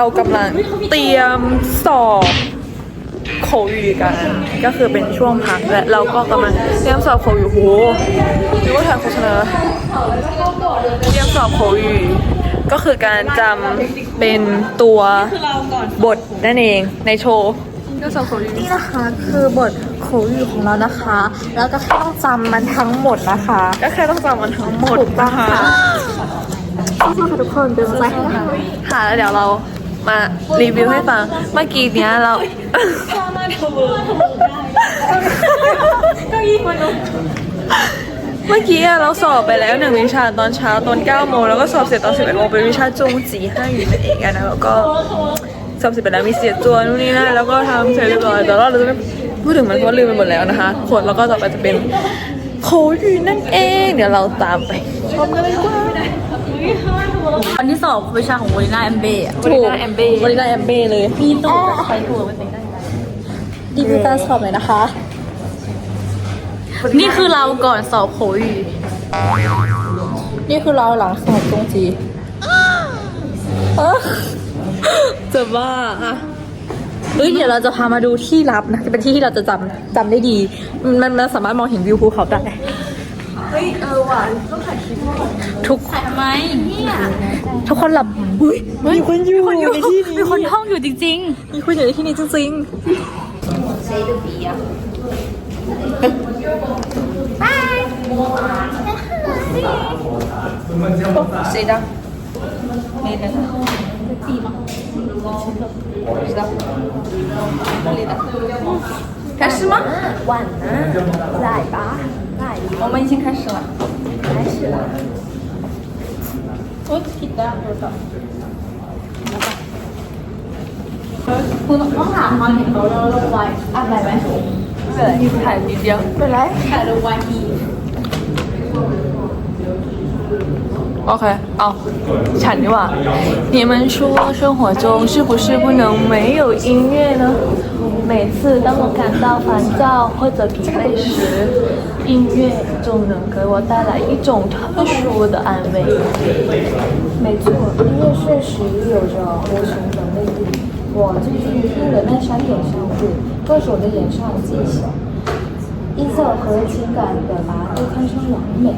อนนี้เรากำลังเตรียมสอบโควิดกัน ก็คือเป็นช่วงพักและเราก็กำลังเตรียมสอบโควิดโหหรือว่าถ่ายโฆษณาเตรียมสอบโควิดก็คือการจำเป็นตัวบทนั่นเองในโชว์เตรียมสอบโควิดนี่นะคะคือบทโควิดของเรานะคะ แล้วก็แค่ต้องจำมันทั้งหมดนะคะ ก็แค่ต้องจำมันทั้งหมดถูกต้องนะคะค่ะสู้ๆค่ะทุกคนเป็นกำลังใจให้นะคะค่ะแล้วเดี๋ยวเรา มารีวิวให้ฟัง เมื่อกี้เนี้ยเราเมื่อกี้อะเราสอบไปแล้วหนึ่งวิชาตอนเช้าตอน9โมงแล้วก็สอบเสร็จตอน11โมงเป็นวิชาจงจีให้อยู่นั่นเองอะนะแล้วก็สอบเสร็จไปแล้วมีเสียตัวนู่นนี่นั่นแล้วก็ทำเสร็จเรียบร้อยแต่ว่าเราจะไม่พูดถึงมันเพราะลืมไปหมดแล้วนะคะผลแล้วก็ต่อไปจะเป็นโควิดนั่นเอง เดี๋ยวเราตามไปชมกันเลยว่า วันที่สอบวิชาของวอลิน่าแอมเบ้อะถูกวอลิน่าแอมเบ้เลย มีตู้ใช้ถูกมันเป็นได้ดีวิวการสอบเลยนะคะ นี่คือเราก่อนสอบโควิดนี่คือเราหลังสอบตรงจีจะบ้าอะเฮ้ยเดี๋ยวเราจะพามาดูที่ลับนะ เป็นที่ที่เราจะจำจำได้ดี มันมันสามารถมองเห็นวิวภูเขาได้ เฮ้ยเออว่ะต้องถ่ายคลิปก่อน ทุก ทำไมเนี่ย ทุกคนหลับอุ้ยมีคนอยู่ในที่นี้ มีคนท่องอยู่จริง มีคนอยู่ในที่นี้จริง 谁的？没人。不知道。哪里的？开始吗？晚安，来吧，来吧， 我们已经开始了，开始了。我听得到多少？好吧。我不能喊吗？我我我我，啊来来来，再来，再来，再来，再来。OK，哦，抢你网。你们说生活中是不是不能没有音乐呢？每次当我感到烦躁或者疲惫时，音乐总能给我带来一种特殊的安慰。没错，音乐确实有着无穷的魅力。我最近听了那三点三五歌手的演唱技巧，音色和情感表达都堪称完美。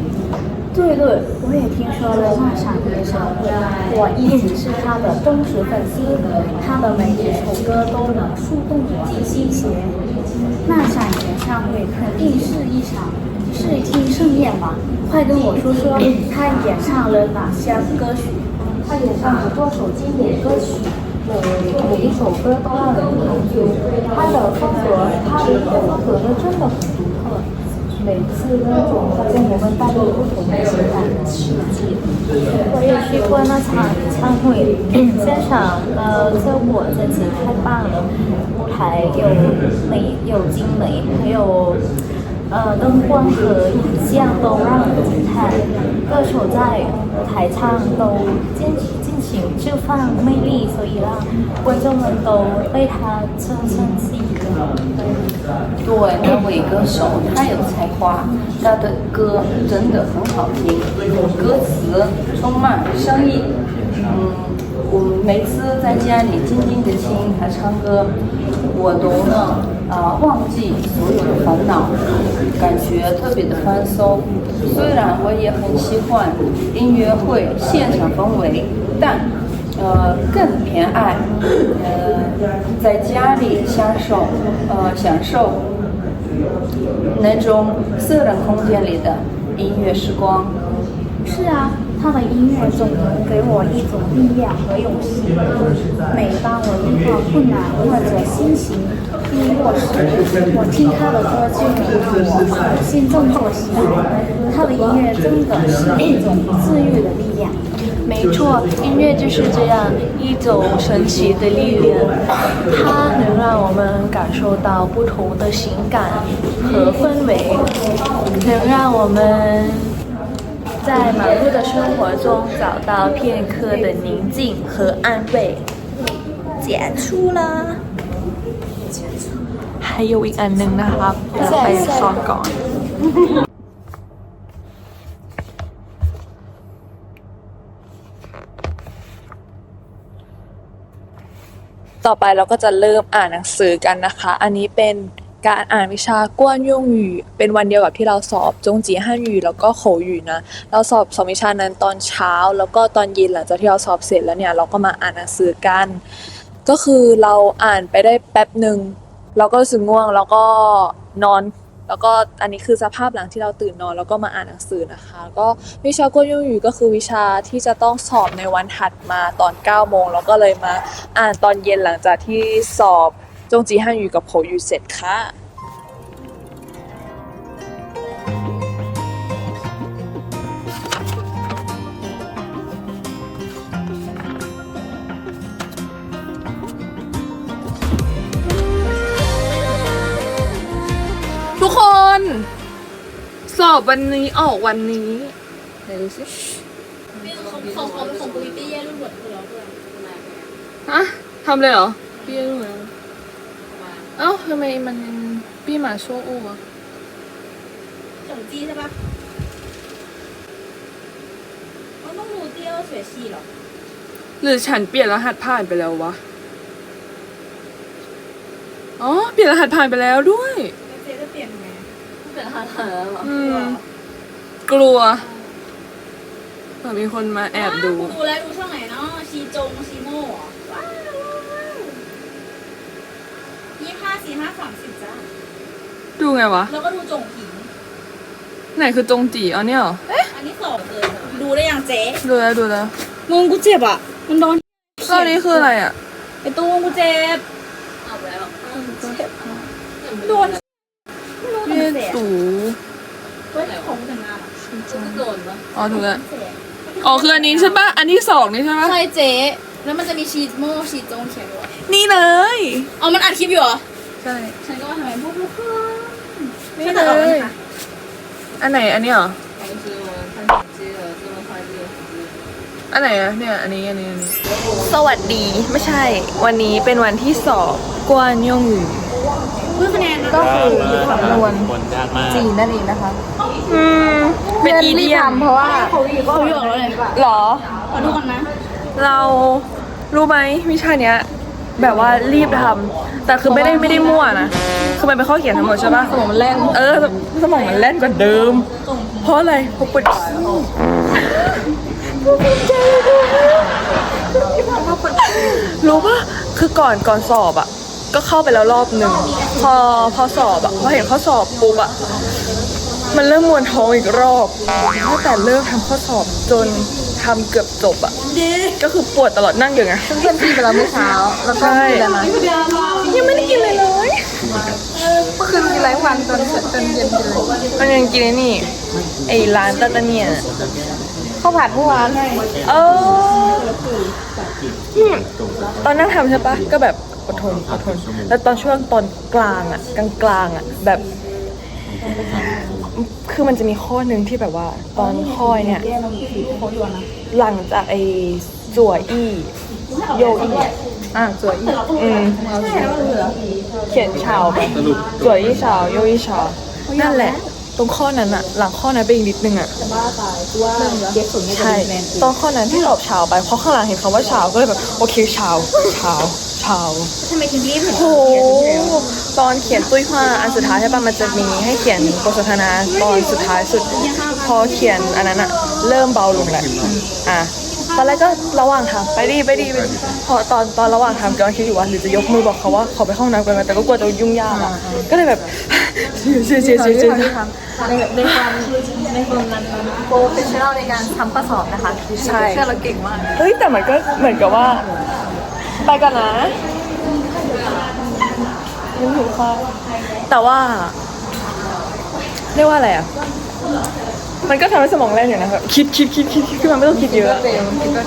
对对，我也听说了那场演唱会，我一直是他的忠实粉丝，他的每一首歌都能触动我的心弦。那场演唱会肯定是一场视听盛宴吧？快跟我说说他演唱了哪些歌曲？他演唱了多首经典歌曲，每每一首歌都让人投入。他的风格，他的风格呢真的很独特，每次呢总会给我们带来不同的情感世界。我也去过那场演唱会，现场呃效果真是太棒了，舞台有美有精美，还有呃灯光和影像都让人惊叹，歌手在舞台上都坚持释放魅力，所以让观众们都被他深深吸引了。对，那位歌手太有才华，他的歌真的很好听，歌词充满深意。嗯，我每次在家里静静的听他唱歌，我都能啊、忘记所有的烦恼，感觉特别的放松。虽然我也很喜欢音乐会现场氛围，但呃更偏爱呃在家里享受呃享受那种私人空间里的音乐时光。是啊，他的音乐总能给我一种力量和勇气。每当我遇到困难或者心情低落时，我听他的歌就能让我重新振作起来。他的音乐真的是一种治愈的力量。没错，音乐就是这样一种神奇的力量，它能让我们感受到不同的情感和氛围，能让我们在忙碌的生活中找到片刻的宁静和安慰。结束了。还有อีกอันหนึ่งนะครับเดี๋ยวไปซ้อมก่อน เ ต่อไปเราก็จะเริ่มอ่านหนังสือกันนะคะ อันนี้เป็น การอ่านวิชากวนยงหยู่เป็นวันเดียวกับที่เราสอบจงจีฮั่นหยู่แล้วก็โขหยู่นะ เราสอบสองวิชานั้นตอนเช้า แล้วก็ตอนเย็นหลังจากที่เราสอบเสร็จแล้วเนี่ยเราก็มาอ่านหนังสือกัน ก็คือเราอ่านไปได้แป๊บหนึ่งเราก็รู้สึกง่วงแล้วก็นอนแล้วก็อันนี้คือสภาพหลังที่เราตื่นนอนแล้วก็มาอ่านหนังสือนะคะ ก็วิชากวนยงหยู่ก็คือวิชาที่จะต้องสอบในวันถัดมาตอน9โมงแล้วก็เลยมาอ่านตอนเย็นหลังจากที่สอบ จงจีฮั่นหยูกับโขหยูเสร็จค่ะทุกคน สอบวันนี้ออกวันนี้ไหนดูสิของของของของปุยตี้แย่รุ่นหมดคือเราด้วยฮะทำเลยเหรอพี่รู้ไหม เอ้าทำไมมันพี่หมาชั่วอู่อะของจี้ใช่ปะมันต้องรู้เตี้ยวเสียชีหรอหรือฉันเปลี่ยนรหัสผ่านไปแล้ววะ อ๋อ เปลี่ยนรหัสผ่านไปแล้วด้วยเจ๊จะเปลี่ยนไงเป็นอาหารเหรออืม กลัวเผื่อมีคนมาแอบดู ดูแล้วดูช่องไหนเนาะชีจงชีโม่เหรอว้าวยี่ ห้าสี่ห้าสามสิบจ้าดูไงวะ แล้วก็ดูจงผิง ไหนคือจงจีอ๋อเนี่ยเหรออันนี้สองเลย ดูได้ยังเจ๊ดูแล้วดูแล้วมึงกูเจ็บอะ มันโดนรอบนี้คืออะไรอะ ไอตู้มึงกูเจ็บเอาแล้วโดนไม่รู้แต่เยมันเสียตูเฮ้ยของแต่งงานอะจะโดนปะอ๋อถูกแล้วอ๋อคืออันนี้ใช่ปะอันที่สองนี่ใช่ปะใช่เจ๊ แล้วมันจะมีชีดโม่ชีดโจงเขียนอยู่นี่เลย อ๋อ มันอัดคลิปอยู่เหรอ ใช่ ฉันก็ว่าทำไมพวกลูกค้าไม่เลย อันไหนอันนี้เหรอ อันไหนอะเนี่ย อันนี้ อันนี้ อันนี้ สวัสดี ไม่ใช่ วันนี้เป็นวันที่สอบกวนยงหยู่พูดคะแนนก็คือสำนวนคนยากมจีนนั่นเองนะคะ อืม เป็นอีเดียมเพราะว่าเขาอยู่ก็อยู่แล้วเลยหรอ ขอดูก่อนนะ เรารู้ไหมวิชาเนี้ยแบบว่ารีบทำแต่คือไม่ได้ไม่ได้มั่วนะคือมันเป็นข้อเขียนทั้งหมดใช่ปะสมองมันแล่นเออสมองมันแล่นกว่าเดิม เพราะอะไรเพราะปวดขี้รู้ปะคือก่อนก่อนสอบอะ ก็เข้าไปแล้วรอบหนึ่งพอพอสอบอะพอเห็นข้อสอบปุ๊บอะ มันเริ่มมวนท้องอีกรอบตั้งแต่เริ่มทำข้อสอบจนทำเกือบจบอะ ก็คือปวดตลอดนั่งอยู่ไงเพื่อนพี่ไปแล้วเมื่อเช้า แล้วก็ใช่กินอะไรมายังไม่ได้กินเลยเลยเมื่อคืนกินไรวันจนจนเย็นกินเลยมันยังกินไอ้นี่ ไอ้ร้านตาตาเนียน่ะข้าวผัดเมื่อวานเอออืมตอนนั่งทำใช่ปะก็แบบอดทนอดทน แล้วตอนช่วงตอนกลางอะ กลางกลางๆอะแบบ คือมันจะมีข้อหนึ่งที่แบบว่า ตอนข้อยเนี่ย หลังจากไอ้จั่วอี้โยอี้อะอะจั่วอี้อืมเขียนชาวไปจั่วอี้ชาวโยอี้ชาวนั่นแหละ ตรงข้อนั้นอะหลังข้อนั้นไปอีกนิดนึงอะใช่ตอนข้อนั้นที่ตอบชาวไปเพราะข้างหลังเห็นคำว่าชาวก็เลยแบบโอเคชาวชาวชาว ทำไมถึงรีบเห็นโหตอนเขียนตุ้ยว่าอันสุดท้ายใช่ปะมันจะมีให้เขียนบทสนทนาตอนสุดท้ายสุด พอเขียนอันนั้นอะเริ่มเบาลงแหละอะตอนแรกก็ระหว่างทางไปดีไปดีไปดีพอตอนตอนระหว่างทางกำลังคิดอยู่ว่าหรือจะยกมือบอกเขาว่าขอไปเข้าห้องน้ำกันไหมแต่ก็กลัวจะยุ่งยากอะก็เลยแบบเชียร์เชียร์เชียร์เชียร์เชียร์ในในความในความนั้นโปรเฟชชั่นอลในการทำข้อสอบนะคะใช่ เชื่อเราเก่งมาก เฮ้ยแต่มันก็เหมือนกับว่า ไปกันนะยังหิวข้าวแต่ว่า เรียกว่าอะไรอะ มันก็ทำให้สมองแล่นอยู่นะครับคิดคิดคิดคิดคือมันไม่ต้องคิดเยอะ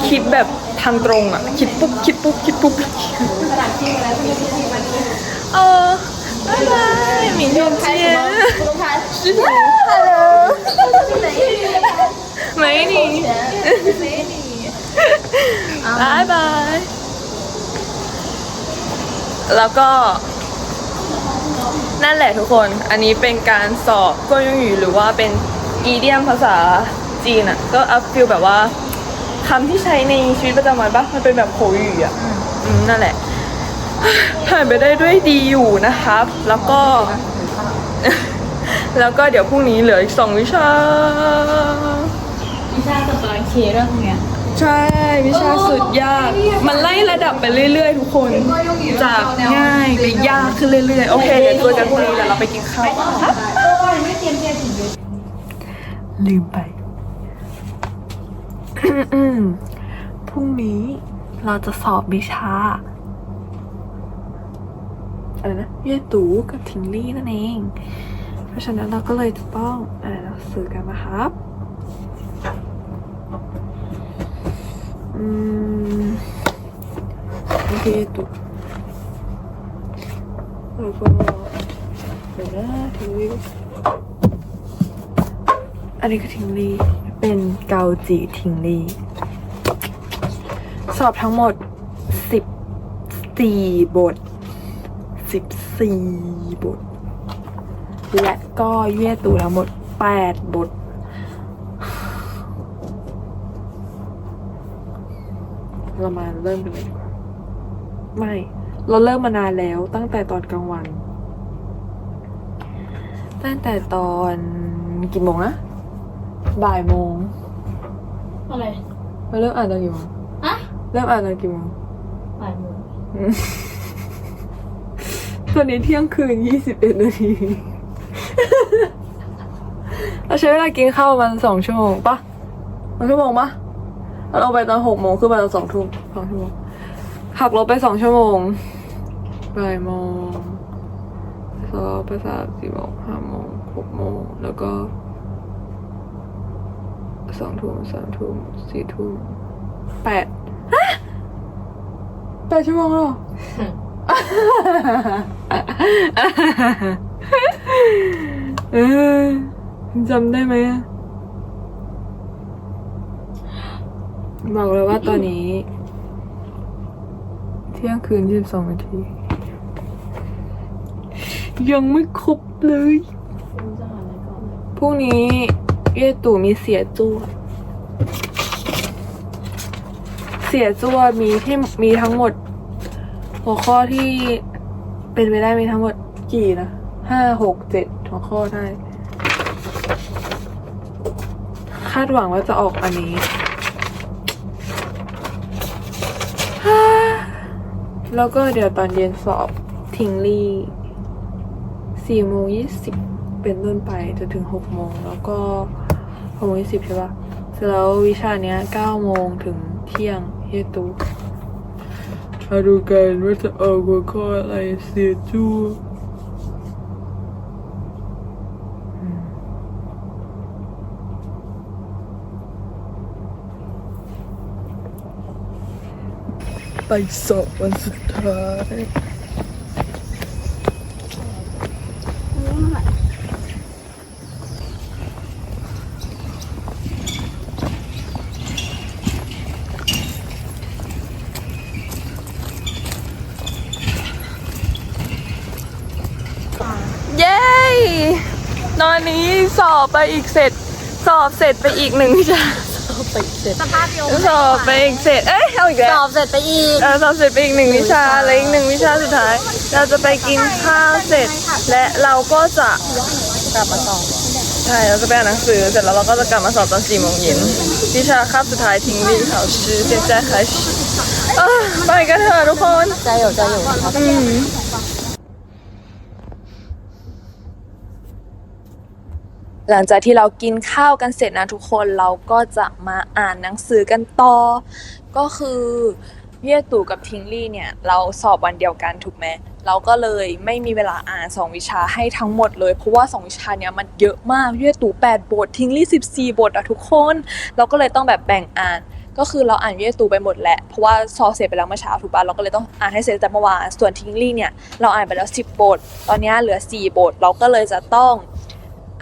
คิดแบบทางตรงอะ คิดปุ๊บคิดปุ๊บคิดปุ๊บเออบ๊ายบายหมิงยงเจียฮัลโหลไม่หนีไม่หนีบ๊ายบาย แล้วก็ นั่นแหละทุกคน อันนี้เป็นการสอบกวนยงหยูหรือว่าเป็นอีเดียมภาษาจีนอะ ก็อัพฟิลแบบว่าคำที่ใช้ในชีวิตประจำวันปะมันเป็นแบบโขยหยูอะอืมนั่นแหละผ่านไปได้ด้วยดีอยู่นะครับ แล้วก็ แล้วก็เดี๋ยวพรุ่งนี้เหลืออีกสองวิชา วิชากับตอนเคเรื่องเนี้ย ใช่วิชาสุดยาก มันไล่ระดับไปเรื่อยๆ ทุกคน จากง่ายไปยากขึ้นเรื่อยๆ โอเคเดี๋ยวเจอกันพรุ่งนี้เดี๋ยวเราไปกินข้าวกันนะลืมไปพรุ่งนี้เราจะสอบวิชาอะไรนะเย่ตูกับทิงลี่นั่นเอง เพราะฉะนั้นเราก็เลยจะต้องอ่านหนังสือกันนะครับ อืมโอเคตุแล้วก็เดี๋ยวนะทิงลี่อันนี้คือทิงลีเป็นเกาจีทิ้งลีสอบทั้งหมดสิบสี่บทสิบสี่บท และก็เยื่อตูทั้งหมดแปดบท เรามาเริ่มกันเลยดีกว่าไม่ เราเริ่มมานานแล้วตั้งแต่ตอนกลางวัน ตั้งแต่ตอนกี่โมงนะบ่ายโมงอะไรเราเริ่มอ่านตอนกี่โมงอะเริ่มอ่านตอนกี่โมงบ่ายโมงตอนนี้เที่ยงคืนยี่สิบเอ็ดนาทีเราใช้เวลากินข้าวประมันสองชั่วโมงปะมันชั่วโมงปะ เราลงไปตอนหกโมงขึ้นมาตอนสองทุ่มสองชั่วโมงหักลบไปสองชั่วโมงบ่ายโมงสองไปสามสี่โมงห้าโมงหกโมงแล้วก็สองทุ่มสามทุ่มสี่ทุ่มแปดฮะแปดชั่วโมงหรอเออจำได้ไหมอะ บอกเลยว่าตอนนี้ เที่ยงคืนยี่สิบสองนาที ยังไม่ครบเลย พรุ่งนี้เย่ตู่มีเสียจัวเสียจัวมีที่มีทั้งหมด หัวข้อที่เป็นไปได้มีทั้งหมดกี่นะห้าหกเจ็ดหัวข้อได้ คาดหวังว่าจะออกอันนี้ ฮ่า แล้วก็เดี๋ยวตอนเย็นสอบทิงลี่สี่โมงยี่สิบเป็นต้นไปจนถึงหกโมงแล้วก็หกโมงยี่สิบใช่ปะเสร็จแล้ววิชาเนี้ยเก้าโมงถึงเที่ยงเฮตูมาดูกันว่าจะเอาหัวข้ออะไรเสียจู้อืมไป สอบวันสุดท้ายเย้ตอนนี้สอบไปอีกเสร็จ สอบเสร็จไปอีกหนึ่งวิชา ไปอีกเสร็จสภาพโยมสอบไปอีกเสร็จ เอ้ยเอาอีกแล้วสอบเสร็จไปอีก เออสอบเสร็จไปอีกหนึ่งวิชาและอีกหนึ่งวิชาสุดท้าย เราจะไปกินข้าวเสร็จ และเราก็จะกลับมาสอบใช่เราจะไปอ่านหนังสือเสร็จแล้วเราก็จะกลับมาสอบตอนสี่โมงเย็นวิชาคาบสุดท้ายทิ้งดีเขาชื่อเจนแจ้开始เอ้ยไปกันเถอะทุกคน ใจอยู่ใจอยู่ครับ อืม หลังจากที่เรากินข้าวกันเสร็จนะทุกคนเราก็จะมาอ่านหนังสือกันต่อ ก็คือเย่ตู่กับทิงลี่เนี่ย เราสอบวันเดียวกันถูกไหมเราก็เลยไม่มีเวลาอ่านสองวิชาให้ทั้งหมดเลยเพราะว่าสองวิชาเนี้ยมันเยอะมากเย่ตู่แปดบททิงลี่สิบสี่บทอะทุกคน เราก็เลยต้องแบบแบ่งอ่าน ก็คือเราอ่านเย่ตู่ไปหมดแหละเพราะว่าสอบเสร็จไปแล้วเมื่อเช้าถูกปะเราก็เลยต้องอ่านให้เสร็จแต่เมื่อวานส่วนทิงลี่เนี่ยเราอ่านไปแล้ว10บทตอนนี้เหลือ 4บทเราก็เลยจะต้อง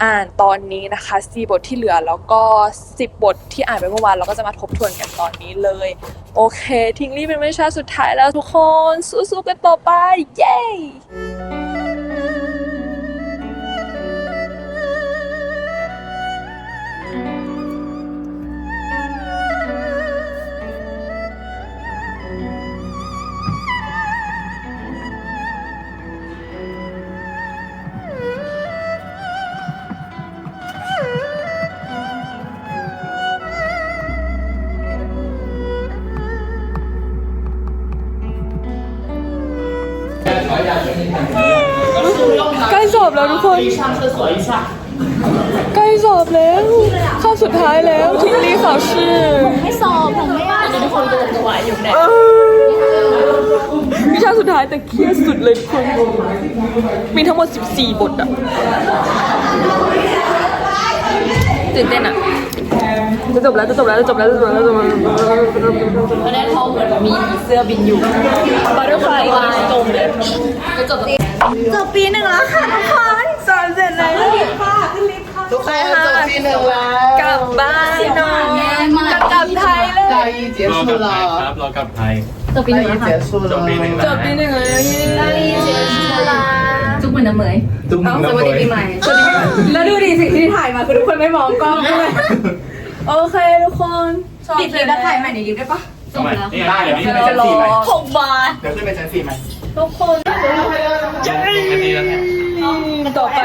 อ่านตอนนี้นะคะ4บทที่เหลือแล้วก็ 10 บทที่อ่านไปเมื่อวานเราก็จะมาทบทวนกันตอนนี้เลย โอเค ทิงลี่เป็นวิชาสุดท้ายแล้วทุกคน สู้ๆกันต่อไป เย้ อบแล้วทุกคนใกล้สอบแล้วข้าวสุดท้ายแล้วทิ้งรีข่าวชื่อไม่สอบผมไม่อ่านทุกคนตัวตัวอยู่เนี่ยวิชาสุดท้ายแต่เครียดสุดเลยทุกคน มีทั้งหมด 14 บทอะตื่นเต้นอะจะจบแล้วจะจบแล้วจะจบแล้วจะจบแล้วจะจบแล้วตอนแรกเขาเหมือนมีเสื้อบินอยู่บัตเตอร์ฟลายอีกจมเลยจะจบ จบปีหนึ่งแล้วค่ะทุกคนสอนเสร็จแล้วทุกคนจบปีหนึ่งแล้วกลับบ้านเนาะกลับกลับไทยเลย 大一结 รอ 束 กลับไทยค 了 รับ，รอกลับไทย 大一结束 จบปีหนึ่ง 了 จบปีหนึ่งเลย大一结束啦 จุ๊บเหมือนน้ำเหมย ตุ้มน้ำ สวัสดีปีใหม่ แล้วดูดิสิ่งที่ถ่ายมาคือทุกคนไม่มองกล้องด้วยโอเคทุกคนสอบเสร็จแล้วถ่ายใหม่ในยิปได้ปะ ส่งแล้วได้เดี๋ยวนี้ไปชั้นสี่ไหมหกบาท เดี๋ยวขึ้นไปชั้นสี่ไหมทุกคนต่อไป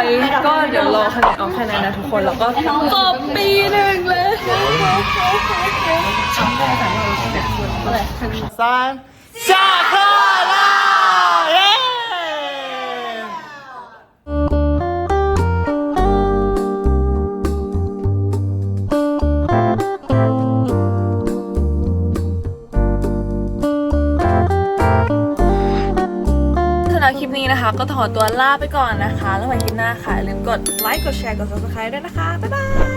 ก็เดี๋ยวรอคะแนนเอาคะแนนนะทุกคนแล้วก็ตอบปีหนึ่งเลยสาม下课。ะก็ถอตัวลาไปก่อนนะคะ แล้วไว้คลิปหน้าค่ะอย่าลืมกดไลค์ กดแชร์ กด subscribe ด้วยนะคะ บ๊ายบาย